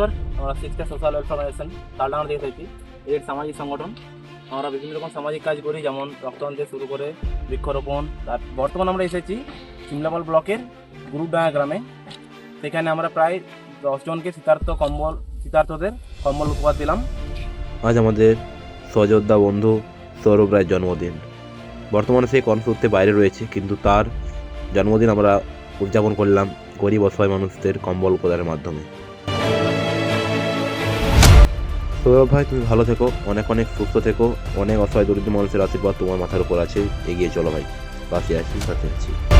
নমস্কার আমরা সিক্সটা সোশ্যাল ওয়েলফেয়ার অর্গানাইজেশন তালডাঙ্গা থেকে থাকি এর সামাজিক সংগঠন। আমরা বিভিন্ন রকম সামাজিক কাজ করি, যেমন রক্তদান থেকে শুরু করে বৃক্ষরোপণ। তার বর্তমান আমরা এসেছি সিমলাপাল ব্লকের গুরুডাঙ্গা গ্রামে। সেখানে আমরা প্রায় দশজনকে শীতার্থ কম্বল, শীতার্থদের কম্বল উপহার দিলাম। আজ আমাদের সযোদ্ধা বন্ধু সৌরভ রায়ের জন্মদিন। বর্তমানে সেই কর্মসূত্রে বাইরে রয়েছে, কিন্তু তার জন্মদিন আমরা উদযাপন করলাম গরিব অসহায় মানুষদের কম্বল উপদানের মাধ্যমে। সৌরভ ভাই, তুমি ভালো থেকো, অনেক অনেক সুস্থ থেকো, অনেক অসহায় দরিদ্র মানুষের আশীর্বাদ তোমার মাথার উপর আছে, এগিয়ে চলো ভাই, পাশে আছি, সাথে আছি।